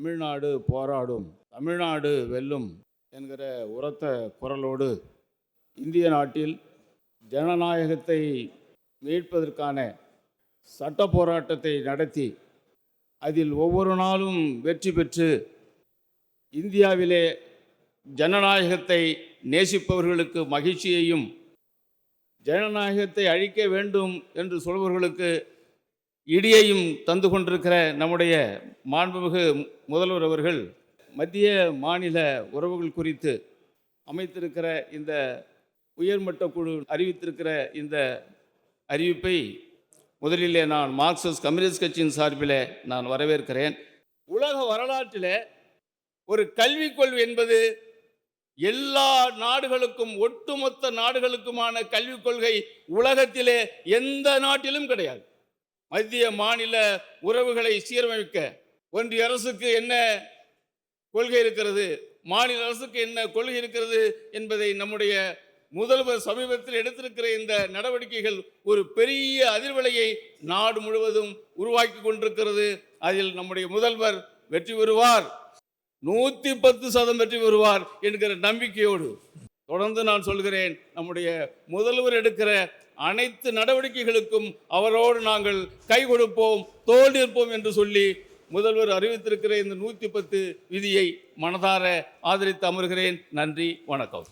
தமிழ்நாடு போராடும் தமிழ்நாடு வெல்லும் என்கிற உரத்த குரலோடு இந்திய நாட்டில் ஜனநாயகத்தை மீட்பதற்கான சட்ட போராட்டத்தை நடத்தி அதில் ஒவ்வொரு நாளும் வெற்றி பெற்று இந்தியாவிலே ஜனநாயகத்தை நேசிப்பவர்களுக்கு மகிழ்ச்சியையும் ஜனநாயகத்தை அழிக்க வேண்டும் என்று சொல்பவர்களுக்கு இடியையும் தந்து கொண்டிருக்கிற நம்முடைய மாண்புமிகு முதல்வர் அவர்கள் மத்திய மாநில உறவுகள் குறித்து அமைத்திருக்கிற இந்த உயர்மட்ட குழு அறிவித்திருக்கிற இந்த அறிவிப்பை முதலிலே நான் மார்க்சிஸ்ட் கம்யூனிஸ்ட் கட்சியின் சார்பில் நான் வரவேற்கிறேன். உலக வரலாற்றில் ஒரு கல்விக் கொள்கை என்பது எல்லா நாடுகளுக்கும் ஒட்டுமொத்த நாடுகளுக்குமான கல்விக் கொள்கை உலகத்திலே எந்த நாட்டிலும் கிடையாது. மத்திய மாநில உறவுகளை சீரமைக்க ஒன்றிய அரசுக்கு என்ன கொள்கை இருக்கிறது? மாநில அரசுக்கு என்ன கொள்கை இருக்கிறது என்பதை நம்முடைய முதல்வர் சமீபத்தில் எடுத்திருக்கிற இந்த நடவடிக்கைகள் ஒரு பெரிய அதிர்வலையை நாடு முழுவதும் உருவாக்கி கொண்டிருக்கிறது. அதில் நம்முடைய முதல்வர் வெற்றி பெறுவார். நூற்றி பத்து சதம் வெற்றி பெறுவார் என்கிற நம்பிக்கையோடு. தொடர்ந்து நான் சொல்கிறேன் நம்முடைய முதல்வர் எடுக்கிற அனைத்து நடவடிக்கைகளுக்கும் அவரோடு நாங்கள் கை கொடுப்போம் தோல் நிற்போம் என்று சொல்லி முதல்வர் அறிவித்திருக்கிற இந்த நூற்றி பத்து விதியை மனதார ஆதரித்து அமர்கிறேன். நன்றி வணக்கம்.